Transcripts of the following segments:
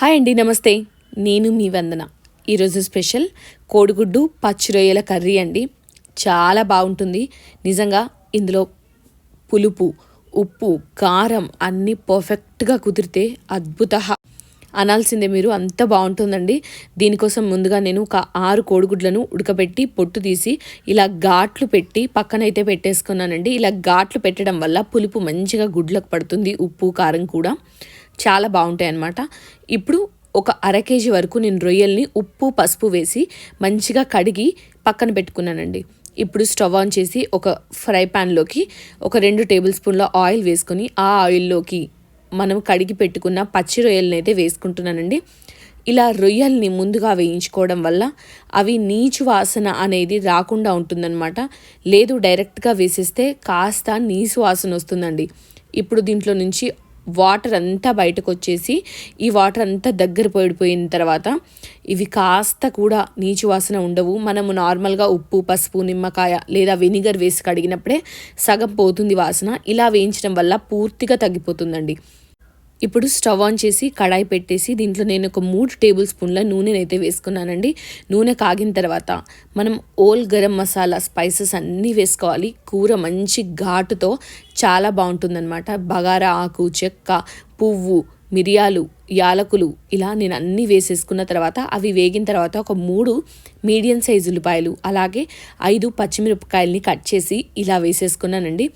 Hi అండి నమస్తే. నేను మీ వందన. ఈరోజు స్పెషల్ కోడిగుడ్డు పచ్చి రొయ్యల కర్రీ అండి. చాలా బాగుంటుంది. నిజంగా ఇందులో పులుపు ఉప్పు కారం అన్నీ పర్ఫెక్ట్గా కుదిరితే అద్భుత. అనాల్సిందే మీరు అంత బాగుంటుందండి. దీనికోసం ముందుగా నేను ఒక ఆరు కోడిగుడ్లను ఉడకబెట్టి పొట్టు తీసి ఇలా ఘాట్లు పెట్టి పక్కనైతే పెట్టేసుకున్నానండి. ఇలా ఘాట్లు పెట్టడం వల్ల పులుపు మంచిగా గుడ్లకు పడుతుంది ఉప్పు కారం కూడా. చాలా బాగుంటాయి అన్నమాట ఇప్పుడు ఒక అర కేజీ వరకు నేను రొయ్యల్ని ఉప్పు పసుపు వేసి మంచిగా కడిగి పక్కన పెట్టుకున్నానండి. ఇప్పుడు స్టవ్ ఆన్ చేసి ఒక ఫ్రై ప్యాన్లోకి ఒక రెండు టేబుల్ స్పూన్ల ఆయిల్ వేసుకొని ఆ ఆయిల్లోకి మనం కడిగి పెట్టుకున్న పచ్చి రొయ్యలని అయితే వేసుకుంటున్నానండి. ఇలా రొయ్యల్ని ముందుగా వేయించుకోవడం వల్ల అవి నీచు వాసన అనేది రాకుండా ఉంటుందన్నమాట. లేదు డైరెక్ట్గా వేసేస్తే కాస్త నీసు వాసన వస్తుందండి. ఇప్పుడు దీంట్లో నుంచి వాటర్ అంతా బయటకు వచ్చేసి ఈ వాటర్ అంతా దగ్గర పడిపోయిన తర్వాత ఇవి కాస్త కూడా నీచు వాసన ఉండవు. మనము నార్మల్గా ఉప్పు పసుపు నిమ్మకాయ లేదా వెనిగర్ వేసి కడిగినప్పుడే సగం పోతుంది వాసన. ఇలా వేయించడం వల్ల పూర్తిగా తగ్గిపోతుందండి. ఇప్పుడు స్టవ్ ఆన్ చేసి కడాయి పెట్టేసి దీంట్లో నేను ఒక మూడు టేబుల్ స్పూన్ల నూనెనైతే వేసుకున్నానండి. నూనె కాగిన తర్వాత మనం ఓల్ గరం మసాలా స్పైసెస్ అన్నీ వేసుకోవాలి. కూర మంచి ఘాటుతో చాలా బాగుంటుందన్నమాట. బగారా ఆకు చెక్క పువ్వు మిరియాలు యాలకులు ఇలా నేను అన్నీ వేసేసుకున్న తర్వాత అవి వేగిన తర్వాత ఒక మూడు మీడియం సైజు ఉల్లిపాయలు అలాగే ఐదు పచ్చిమిరపకాయలని కట్ చేసి ఇలా వేసేసుకున్నానండి.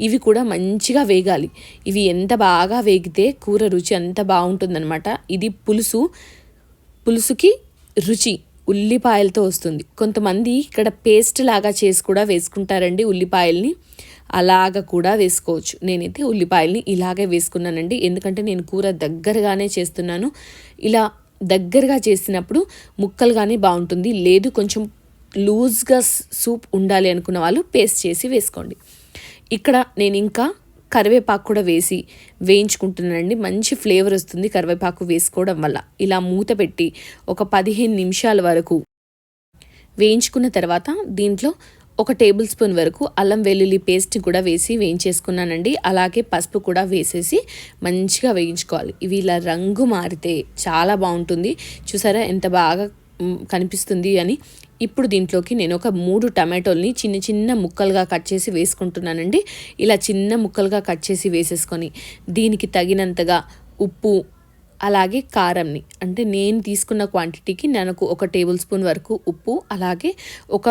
ఇవి కూడా మంచిగా వేగాలి. ఇవి ఎంత బాగా వేగితే కూర రుచి అంత బాగుంటుందన్నమాట. ఇది పులుసు పులుసుకి రుచి ఉల్లిపాయలతో వస్తుంది. కొంతమంది ఇక్కడ పేస్ట్ లాగా చేసి కూడా వేసుకుంటారండి ఉల్లిపాయల్ని. అలాగ కూడా వేసుకోవచ్చు. నేనైతే ఉల్లిపాయల్ని ఇలాగే వేసుకున్నానండి. ఎందుకంటే నేను కూర దగ్గరగానే చేస్తున్నాను. ఇలా దగ్గరగా చేసినప్పుడు ముక్కలుగానే బాగుంటుంది. లేదు కొంచెం లూజ్గా సూప్ ఉండాలి అనుకున్న వాళ్ళు పేస్ట్ చేసి వేసుకోండి. ఇక్కడ నేను ఇంకా కరివేపాకు కూడా వేసి వేయించుకుంటున్నానండి. మంచి ఫ్లేవర్ వస్తుంది కరివేపాకు వేసుకోవడం వల్ల. ఇలా మూత పెట్టి ఒక పదిహేను నిమిషాల వరకు వేయించుకున్న తర్వాత దీంట్లో ఒక టేబుల్ స్పూన్ వరకు అల్లం వెల్లుల్లి పేస్ట్ కూడా వేసి వేయించేసుకున్నానండి. అలాగే పసుపు కూడా వేసేసి మంచిగా వేయించుకోవాలి. ఇవి ఇలా రంగు మారితే చాలా బాగుంటుంది. చూసారా ఎంత బాగా కనిపిస్తుంది అని ఇప్పుడు దీంట్లోకి నేను ఒక మూడు టమాటోల్ని చిన్న చిన్న ముక్కలుగా కట్ చేసి వేసుకుంటున్నానండి. ఇలా చిన్న ముక్కలుగా కట్ చేసి వేసేసుకొని దీనికి తగినంతగా ఉప్పు అలాగే కారంని అంటే నేను తీసుకున్న క్వాంటిటీకి నాకు ఒక టేబుల్ స్పూన్ వరకు ఉప్పు అలాగే ఒక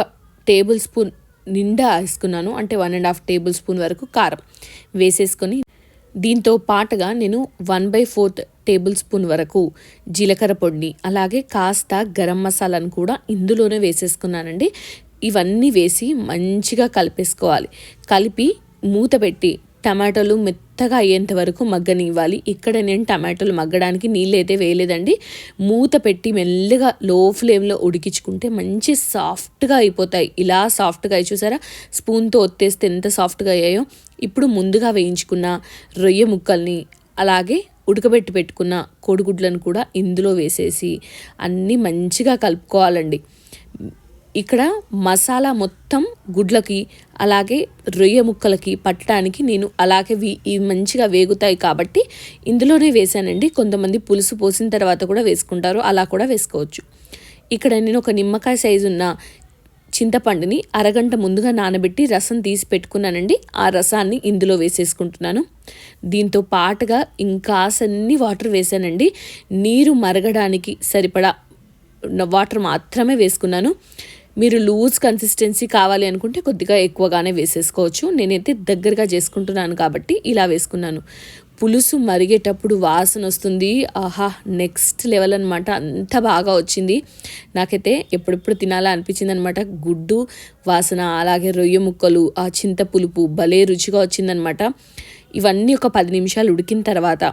టేబుల్ స్పూన్ నిండా వేసుకున్నాను అంటే one and half table spoon వరకు కారం వేసేసుకొని దీంతో పాటుగా నేను one by fourth table spoon వరకు జీలకర్ర పొడిని అలాగే కాస్త గరం మసాలాను కూడా ఇందులోనే వేసేసుకున్నానండి. ఇవన్నీ వేసి మంచిగా కలిపేసుకోవాలి. కలిపి మూత పెట్టి టమాటోలు మెత్తగా అయ్యేంత వరకు మగ్గనివ్వాలి. ఇక్కడ నేను టమాటోలు మగ్గడానికి నీళ్ళు అయితే వేయలేదండి. మూత పెట్టి మెల్లగా లో ఫ్లేమ్లో ఉడికించుకుంటే మంచి సాఫ్ట్గా అయిపోతాయి. ఇలా సాఫ్ట్గా అయి చూసారా? స్పూన్తో ఒత్తేస్తే ఎంత సాఫ్ట్గా అయ్యాయో. ఇప్పుడు ముందుగా వేయించుకున్న రొయ్య ముక్కల్ని అలాగే ఉడకబెట్టి పెట్టుకున్న కోడిగుడ్లను కూడా ఇందులో వేసేసి అన్నీ మంచిగా కలుపుకోవాలండి. ఇక్కడ మసాలా మొత్తం గుడ్లకి అలాగే రొయ్య ముక్కలకి పట్టడానికి నేను అలాగే ఇవి మంచిగా వేగుతాయి కాబట్టి ఇందులోనే వేసానండి. కొంతమంది పులుసు పోసిన తర్వాత కూడా వేసుకుంటారు. అలా కూడా వేసుకోవచ్చు. ఇక్కడ నేను ఒక నిమ్మకాయ సైజు ఉన్న చింతపండుని అరగంట ముందుగా నానబెట్టి రసం తీసి పెట్టుకున్నానండి. ఆ రసాన్ని ఇందులో వేసేసుకుంటున్నాను. దీంతో పాటుగా ఇంకాసన్ని వాటర్ వేసానండి. నీరు మరగడానికి సరిపడా వాటర్ మాత్రమే వేసుకున్నాను. మీరు లూజ్ కన్సిస్టెన్సీ కావాలి అనుకుంటే కొద్దిగా ఎక్కువగానే వేసేసుకోవచ్చు. నేనైతే దగ్గరగా చేసుకుంటున్నాను కాబట్టి ఇలా వేసుకున్నాను. పులుసు మరిగేటప్పుడు వాసన వస్తుంది. ఆహా నెక్స్ట్ లెవెల్ అనమాట అంత బాగా వచ్చింది. నాకైతే ఎప్పుడెప్పుడు తినాలా అనిపించింది అనమాట గుడ్డు వాసన అలాగే రొయ్య ముక్కలు ఆ చింత పులుపు భలే రుచిగా వచ్చిందనమాట ఇవన్నీ ఒక పది నిమిషాలు ఉడికిన తర్వాత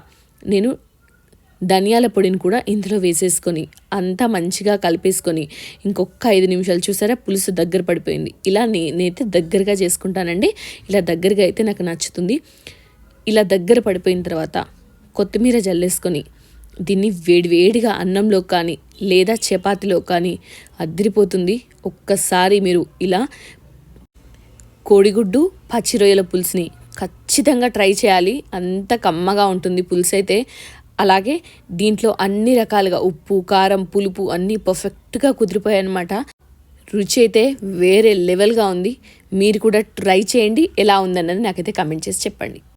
నేను ధనియాల పొడిని కూడా ఇందులో వేసేసుకొని అంతా మంచిగా కలిపేసుకొని ఇంకొక ఐదు నిమిషాలు చూసారా పులుసు దగ్గర పడిపోయింది. ఇలా నేనైతే దగ్గరగా చేసుకుంటానండి. ఇలా దగ్గరగా అయితే నాకు నచ్చుతుంది. ఇలా దగ్గర పడిపోయిన తర్వాత కొత్తిమీర జల్లేసుకొని దీన్ని వేడివేడిగా అన్నంలో కానీ లేదా చపాతీలో కానీ అద్దరిపోతుంది. ఒక్కసారి మీరు ఇలా కోడిగుడ్డు పచ్చి రొయ్యల పులుసుని ఖచ్చితంగా ట్రై చేయాలి. అంత కమ్మగా ఉంటుంది పులుసు అయితే. అలాగే దీంట్లో అన్ని రకాలుగా ఉప్పు కారం పులుపు అన్నీ పర్ఫెక్ట్గా కుదిరిపోయాయి అనమాట రుచి అయితే వేరే లెవెల్గా ఉంది. మీరు కూడా ట్రై చేయండి. ఎలా ఉందన్నది నాకైతే కమెంట్ చేసి చెప్పండి.